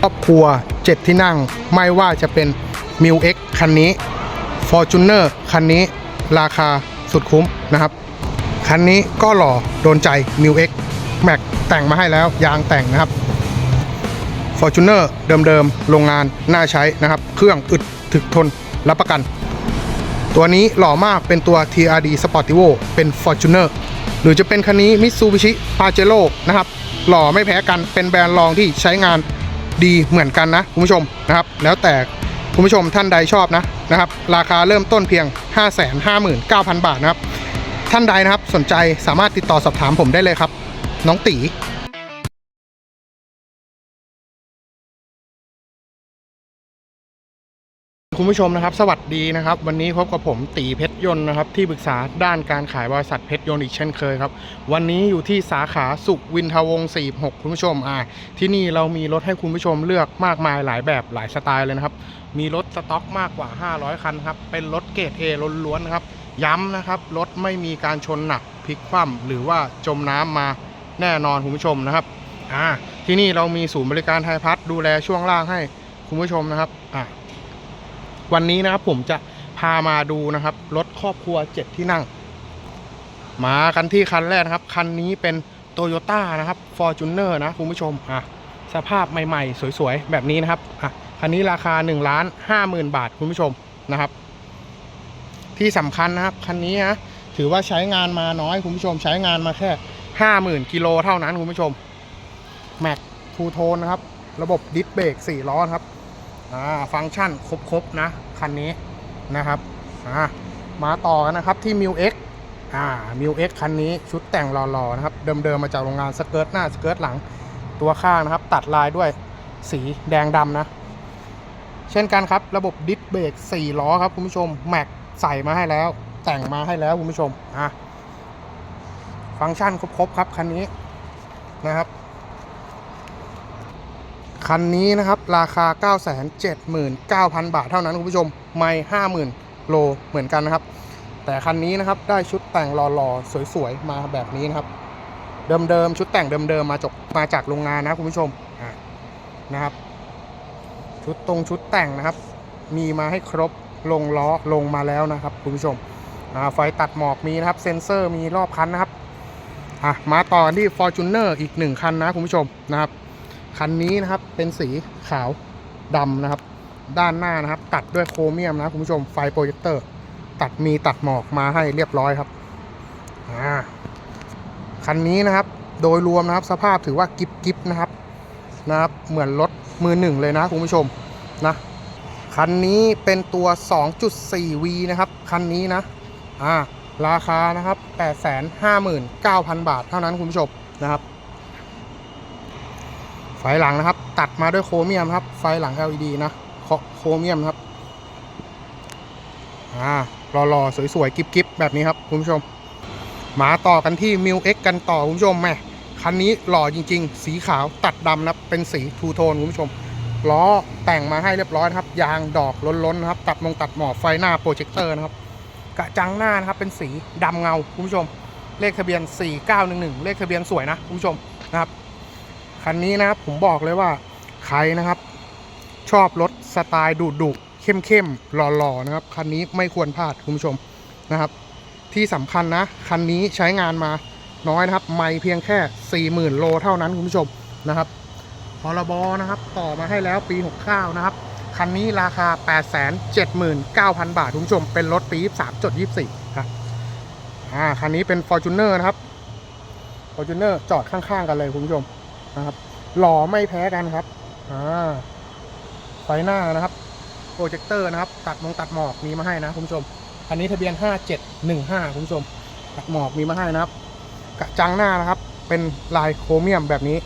ครอบครัว 7 ที่นั่ง ไม่ว่าจะเป็น m ิ X คันนี้ Fortuner คันนี้ราคาสุดคุ้มนะครับ คันนี้ก็หล่อโดนใจ m ิ X แม็กแต่งมาให้แล้วยางแต่งนะครับ Fortuner เดิมๆ โรงงานน่าใช้นะครับ เครื่องอึดถึกทนรับประกัน ตัวนี้หล่อมากเป็นตัว TRD Sportivo เป็น Fortuner หรือจะเป็นคันนี้ Mitsubishi Pajero นะครับ หล่อไม่แพ้กันเป็นแบรนด์รองที่ใช้งาน ดีเหมือนกันนะคุณผู้ชมนะครับ แล้วแต่คุณผู้ชมท่านใดชอบนะนะครับ ราคาเริ่มต้นเพียง 559,000 บาทนะครับ ท่านใดนะครับสนใจสามารถติดต่อสอบถามผมได้เลยครับ น้องตี คุณผู้ชมนะครับ สวัสดีนะครับ วันนี้พบกับผมตีเพชรยนต์นะครับ ที่ปรึกษาด้านการขายบริษัทเพชรยนต์อีกเช่นเคยครับ วันนี้อยู่ที่สาขาสุขวินทวงศ์46 คุณผู้ชมอ่าที่นี่เรามีรถให้คุณผู้ชมเลือกมากมายหลายแบบหลายสไตล์เลยนะครับ มีรถสต็อกมากกว่า 500 คันครับ เป็นรถเกรด A ล้วนๆนะครับ ย้ำนะครับ รถไม่มีการชนหนักพลิกคว่ำหรือว่าจมน้ำมาแน่นอนคุณผู้ชมนะครับอ่าที่นี่เรามีศูนย์บริการไทยพัฒน์ดูแลช่วงล่างให้คุณผู้ชมนะครับอ่า วันนี้นะครับผมจะพามาดูนะครับรถครอบครัว7ที่นั่ง มากันที่คันแรกนะครับ คันนี้เป็น t o y ยต้นะครับ Fortuner นะคุณผู้ชมอะสภาพใหม่ๆ สวยๆ แบบนี้นะครับอะคันนี้ราคา1ล้าน5 0,000บาทคุณผู้ชมนะครับ ที่สำคัญนะครับคันนี้นะถือว่าใช้งานมาน้อยคุณผู้ชม ใช้งานมาแค่50,000กิโลเท่านั้นคุณผู้ชมแม็กทูโทนนะครับ ระบบดิสเบรก4ล้อครับ อ่าฟังก์ชันครบๆนะ คันนี้นะครับอ่ามาต่อกันนะครับที่ m ิ X อ่า m ิ X คันนี้ชุดแต่งหล่อๆนะครับ เดิมๆมาจากโรงงานสเกิร์ตหน้าสเกิร์ตหลังตัวข้างนะครับ ตัดลายด้วยสีแดงดำนะ เช่นกันครับระบบดิสเบรก4ล้อครับคุณผู้ชมแม็กใส่มาให้แล้ว แต่งมาให้แล้วคุณผู้ชมอะฟังก์ชันครบๆครับคันนี้นะครับ คันนี้นะครับ ราคา 979,000 บาทเท่านั้นคุณผู้ชม ไม่50,000 โลเหมือนกันนะครับ แต่คันนี้นะครับได้ชุดแต่งหล่อๆ สวยๆ มาแบบนี้นะครับ เดิมๆ ชุดแต่งเดิมๆ มาจากมาจากโรงงานนะคุณผู้ชมะนะครับ ชุดตรงชุดแต่งนะครับ มีมาให้ครบลงล้อลงมาแล้วนะครับคุณผู้ชมไฟตัดหมอกมีนะครับ เซ็นเซอร์มีรอบคันนะครับมาต่อกันที่ Fortuner อีกหนึ่งคันนะคุณผู้ชมนะครับ คันนี้นะครับเป็นสีขาวดำนะครับ ด้านหน้านะครับ ตัดด้วยโครเมียมนะคุณผู้ชมไฟโปรเจคเตอร์ ตัดมีตัดหมอกมาให้เรียบร้อยครับคันนี้นะครับ โดยรวมนะครับสภาพถือว่ากิบกิบนะครับนะครับ เหมือนรถมือหนึ่งเลยนะคุณผู้ชมนะคันนี้เป็นตัว 2.4V นะครับ คันนี้นะอ่าราคานะครับ 859,000 บาทเท่านั้นคุณผู้ชมนะครับ ไฟหลังนะครับ ตัดมาด้วยโครเมียมครับ ไฟหลัง LED นะโคโครเมียมครับอ่ารอๆสวยๆกิ๊บๆแบบนี้ครับคุณผู้ชม มาต่อกันที่ m ิ X กันต่อคุณผู้ชมแม่คันนี้หล่อจริง ๆ สีขาวตัดดำนะครับเป็นสีทูโทนคุณผู้ชมล้อแต่งมาให้เรียบร้อยนะครับ ยางดอกล้นๆนะครับ ตัดมงตัดหมอกไฟหน้าโปรเจคเตอร์นะครับ กระจังหน้านะครับเป็นสีดำเงาคุณผู้ชม เลขทะเบียน 4911 เลขทะเบียนสวยนะคุณผู้ชมนะครับ คันนี้นะครับผมบอกเลยว่าใครนะครับ ชอบรถสไตล์ดุดุเข้มเข้มๆหล่อนะครับ คันนี้ไม่ควรพลาดคุณผู้ชมนะครับ ที่สำคัญนะ คันนี้ใช้งานมาน้อยนะครับ ไม่เพียงแค่ 40,000 โลเท่านั้นคุณผู้ชมนะครับพรบนะครับ ต่อมาให้แล้วปี 69 นะครับ คันนี้ราคา 879,000 บาทคุณผู้ชม เป็นรถปี 23.24 ครับอ่าคันนี้เป็น Fortuner นะครับ Fortuner จอดข้างๆ กันเลยคุณผู้ชม นะครับ หล่อไม่แพ้กันครับอ่าไฟหน้านะครับโปรเจคเตอร์นะครับ ตัดมงตัดหมอกมีมาให้นะคุณผู้ชมคันนี้ทะเบียน 5715คุณผู้ชม ตัดหมอกมีมาให้นะครับ กระจังหน้านะครับ เป็นลายโครเมียมแบบนี้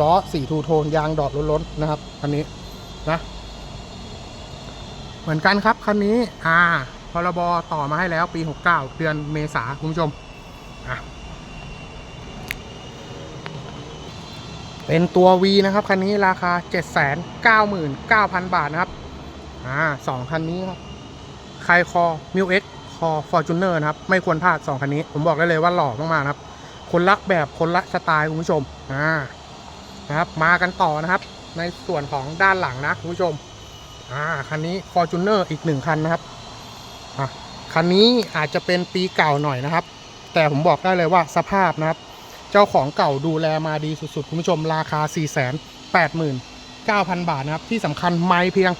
ล้อสีทูโทนยางดอดล้นๆนะครับคันนี้นะเหมือนกันครับคันนี้อ่าพรบต่อมาให้แล้วปี 69 เดือนเมษาคุณผู้ชม อะ เป็นตัว V นะครับ คันนี้ราคา 799,000 บาทนะครับ อ่าสองคันนี้ครับใครคอ m ิ X คอ Fortuner นะครับ ไม่ควรพลาด2คันนี้ ผมบอกได้เลยว่าหล่อมาก ๆ นะครับ คนละแบบคนละสไตล์คุณผู้ชม อ่า นะครับ มากันต่อนะครับ ในส่วนของด้านหลังนะคุณผู้ชม อ่า คันนี้ Fortuner อีกหนึ่งคันนะครับ อะ คันนี้อาจจะเป็นปีเก่าหน่อยนะครับ แต่ผมบอกได้เลยว่าสภาพนะครับ จ้าของเก่าดูแลมาดีสุดๆ คุณผู้ชมราคา 489,000 บาทนะครับ ที่สำคัญไม่เพียง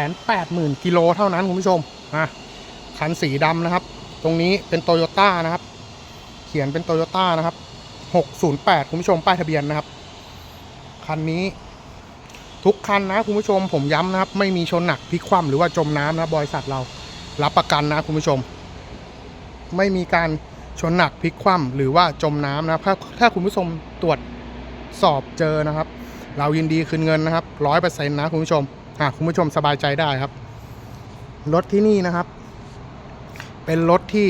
180,000กิโลเท่านั้นคุณผู้ชมอะคันสีดำนะครับ ตรงนี้เป็นโตโยต้านะครับ เขียนเป็นโตโยต้านะครับ 608 คุณผู้ชมป้ายทะเบียนนะครับ คันนี้ทุกคันนะคุณผู้ชมผมย้ำนะครับ ไม่มีชนหนักพลิกคว่ำหรือว่าจมน้ำนะบริษัทเรารับประกันนะคุณผู้ชม ไม่มีการ ชนหนักพลิกคว่ำหรือว่าจมน้ำนะถ้าถ้าคุณผู้ชมตรวจสอบเจอนะครับ เรายินดีคืนเงินนะครับร้อยเปอร์เซ็นต์นะคุณผู้ชมอะคุณผู้ชมสบายใจได้ครับ รถที่นี่นะครับ เป็นรถที่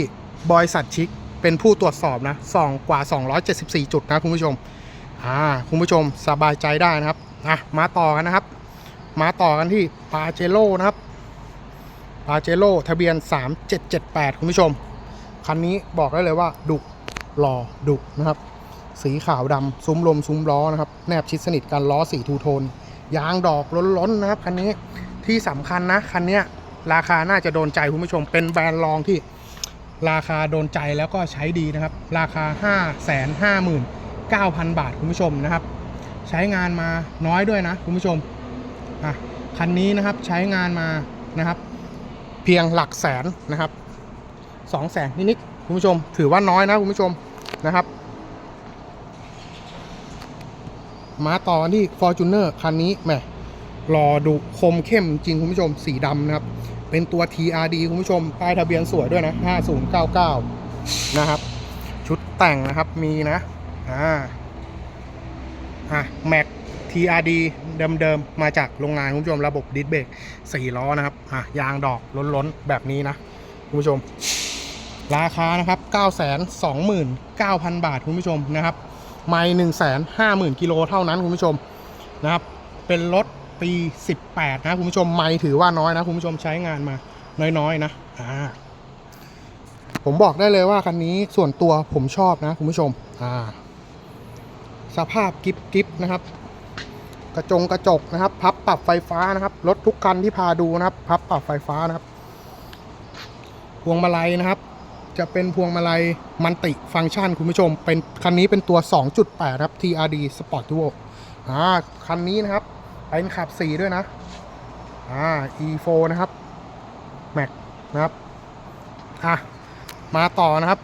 บริษัทชิคเป็นผู้ตรวจสอบนะสองกว่า 274 จุดนะคุณผู้ชมอ่าคุณผู้ชมสบายใจได้นะครับอะมาต่อกันนะครับ มาต่อกันที่ปาเจโร่นะครับปาเจโร่ทะเบียน 3778 คุณผู้ชม คันนี้บอกได้เลยว่าดุหล่อดุนะครับ สีขาวดำซุ้มลมซุ้มล้อนะครับ แนบชิดสนิทกันล้อสีทูโทน ยางดอกล้นๆนะครับคันนี้ที่สำคัญนะคันเนี้ยราคาน่าจะโดนใจคุณผู้ชม เป็นแบรนด์รองที่ราคาโดนใจแล้วก็ใช้ดีนะครับ ราคา 5 5 9 0 0 0 บาทคุณผู้ชมนะครับ ใช้งานมาน้อยด้วยนะคุณผู้ชมอะคันนี้นะครับใช้งานมานะครับ เพียงหลักแสนนะครับ สองแสนนิดๆคุณผู้ชม ถือว่าน้อยนะคุณผู้ชมนะครับ มาต่อกันที่ Fortuner คันนี้แหมรอดุคมเข้มจริงคุณผู้ชมสีดำนะครับ เป็นตัว TRD คุณผู้ชมป้ายทะเบียนสวยด้วยนะ 5099 นะครับ ชุดแต่งนะครับมีนะ อ่า อะ Mac TRD เดิมๆ มาจากโรงงานคุณผู้ชมระบบดิสเบรก4ล้อนะครับ อะ ยางดอกล้นๆ แบบนี้นะ คุณผู้ชม ราคานะครับ 929,000 บาทคุณผู้ชมนะครับ ไม่150,000กิโลเท่านั้นคุณผู้ชมนะครับ เป็นรถปี 18 นะคุณผู้ชม ไม่ถือว่าน้อยนะคุณผู้ชมใช้งานมาน้อยๆนะ อ่า ผมบอกได้เลยว่าคันนี้ส่วนตัวผมชอบนะคุณผู้ชม อ่า สภาพกิฟกิฟนะครับ กระจงกระจกนะครับ พับปรับไฟฟ้านะครับ รถทุกคันที่พาดูนะครับ พับปรับไฟฟ้านะครับ พวงมาลัยนะครับ จะเป็นพวงมาลัยมันติฟังก์ชันคุณผู้ชม เป็นคันนี้เป็นตัว 2.8 ครับ TRD Sport Duo อ่าคันนี้นะครับเป็นขับ 4 ด้วยนะอ่า E4 นะครับ Max นะครับอะมาต่อนะครับ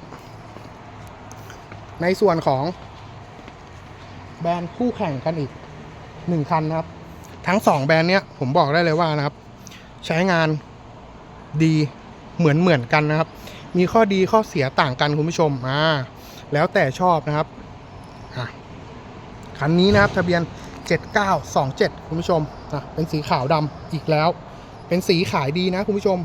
ในส่วนของ แบรนด์คู่แข่งกันอีกหนึ่งคันนะครับ ทั้งสองแบรนด์เนี้ยผมบอกได้เลยว่านะครับ ใช้งานดีเหมือนเหมือนกันนะครับ มีข้อดีข้อเสียต่างกันคุณผู้ชมอ่าแล้วแต่ชอบนะครับคันนี้นะครับทะเบียน 7927 คุณผู้ชมอะเป็นสีขาวดำอีกแล้ว เป็นสีขายดีนะคุณผู้ชม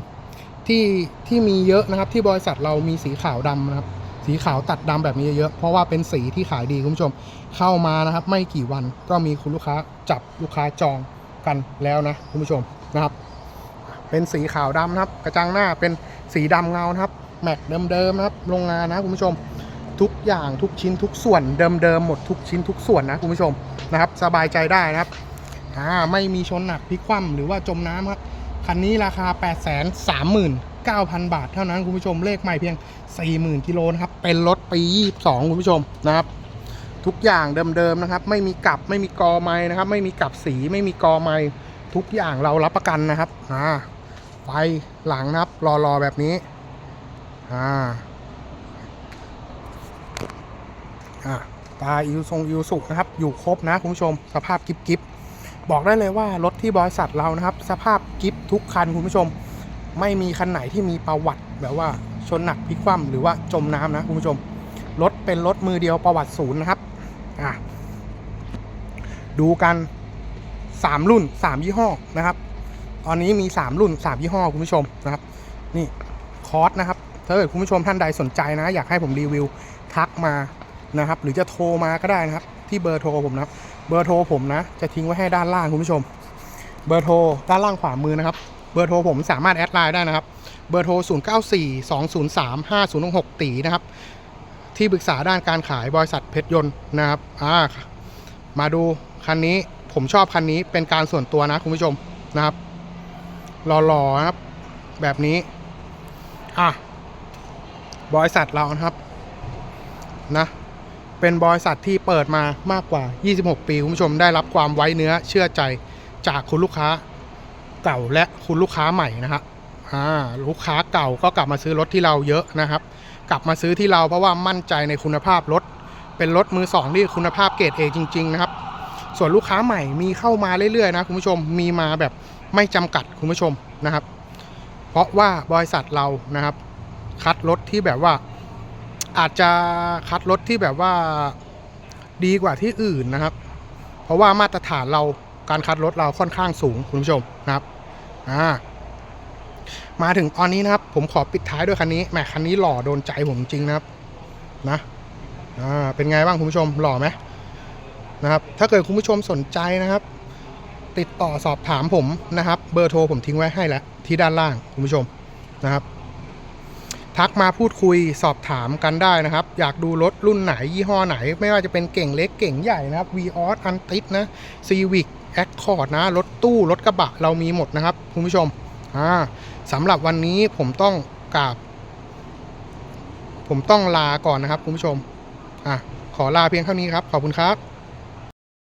ที่ที่มีเยอะนะครับที่บริษัทเรามีสีขาวดำนะครับ สีขาวตัดดำแบบนี้เยอะเพราะว่าเป็นสีที่ขายดีคุณผู้ชม เข้ามานะครับ ไม่กี่วันก็มีคุณลูกค้าจับลูกค้าจองกันแล้วนะคุณผู้ชมนะครับ เป็นสีขาวดำนะครับ กระจังหน้าเป็นสีดำเงานะครับ แม็กเดิมๆนะครับโรงงานนะคุณผู้ชมทุกอย่างทุกชิ้นทุกส่วนเดิมๆหมดทุกชิ้นทุกส่วนนะคุณผู้ชมนะครับ สบายใจได้นะครับอ่าไม่มีชนหนักพลิกคว่ำหรือว่าจมน้ำครับคันนี้ราคา 8 3 9 0 0 0 บาทเท่านั้นคุณผู้ชมเลขใหม่เพียง 40,000กิโลนะครับ เป็นรถปี 22 คุณผู้ชมนะครับ ทุกอย่างเดิมๆนะครับ ไม่มีกลับไม่มีกอไม้นะครับ ไม่มีกลับสีไม่มีกอไม้ทุกอย่างเรารับประกันนะครับอ่าไฟหลังนะครับรอๆแบบนี้ อ่าอ่าตาอิวทรงอิวสุนะครับ อยู่ครบนะคุณผู้ชม สภาพกิฟกิฟบอกได้เลยว่ารถที่บริษัทเรานะครับ สภาพกิฟทุกคันคุณผู้ชม ไม่มีคันไหนที่มีประวัติแบบว่าชนหนักพลิกคว่ำหรือว่าจมน้ำนะคุณผู้ชมรถเป็นรถมือเดียวประวัติศูนย์นะครับอะดูกัน 3 รุ่น 3 ยี่ห้อนะครับ ตอนนี้มี 3 รุ่น 3 ยี่ห้อคุณผู้ชมนะครับ นี่คอร์สนะครับ ถ้าเกิดคุณผู้ชมท่านใดสนใจนะ อยากให้ผมรีวิวทักมานะครับ หรือจะโทรมาก็ได้นะครับ ที่เบอร์โทรผมนะครับ เบอร์โทรผมนะ จะทิ้งไว้ให้ด้านล่างคุณผู้ชม เบอร์โทรด้านล่างขวามือนะครับ เบอร์โทรผมสามารถแอดไลน์ได้นะครับ เบอร์โทร 0 9 4 2 0 3 5 0 6 ตีนะครับ ที่ปรึกษาด้านการขายบริษัทเพชรยนต์นะครับ อ่า มาดูคันนี้ผมชอบคันนี้เป็นการส่วนตัวนะคุณผู้ชมนะครับหล่อๆนะครับ แบบนี้ อะ บริษัทเรานะครับนะเป็นบริษัทที่เปิดมามากกว่า 26 ปีคุณผู้ชมได้รับความไว้เนื้อเชื่อใจจากคุณลูกค้าเก่าและคุณลูกค้าใหม่นะครับอ่าลูกค้าเก่าก็กลับมาซื้อรถที่เราเยอะนะครับ กลับมาซื้อที่เราเพราะว่ามั่นใจในคุณภาพรถ เป็นรถมือสองที่คุณภาพเกรดเอจริง ๆ นะครับ ส่วนลูกค้าใหม่มีเข้ามาเรื่อยๆนะคุณผู้ชมมีมาแบบไม่จำกัดคุณผู้ชมนะครับ เพราะว่าบริษัทเรานะครับ คัดรถที่แบบว่า อาจจะคัดรถที่แบบว่าดีกว่าที่อื่นนะครับ เพราะว่ามาตรฐานเราการคัดรถเราค่อนข้างสูงคุณผู้ชมนะครับอ่ามาถึงตอนนี้นะครับ ผมขอปิดท้ายด้วยคันนี้แหมคันนี้หล่อโดนใจผมจริงนะครับนะอ่าเป็นไงบ้างคุณผู้ชมหล่อไหมนะครับ ถ้าเกิดคุณผู้ชมสนใจนะครับ ติดต่อสอบถามผมนะครับ เบอร์โทรผมทิ้งไว้ให้แล้วที่ด้านล่างคุณผู้ชมนะครับ ทักมาพูดคุยสอบถามกันได้นะครับ อยากดูรถรุ่นไหนยี่ห้อไหน ไม่ว่าจะเป็นเก่งเล็กเก่งใหญ่นะครับ v ีออสอันติสนะ Civic Accord นะ รถตู้ รถกระบะเรามีหมดนะครับ คุณผู้ชมอ่าสำหรับวันนี้ผมต้องกราบ ผมต้องลาก่อนนะครับ คุณผู้ชมอะขอลาเพียงเท่านี้ครับ ขอบคุณครับ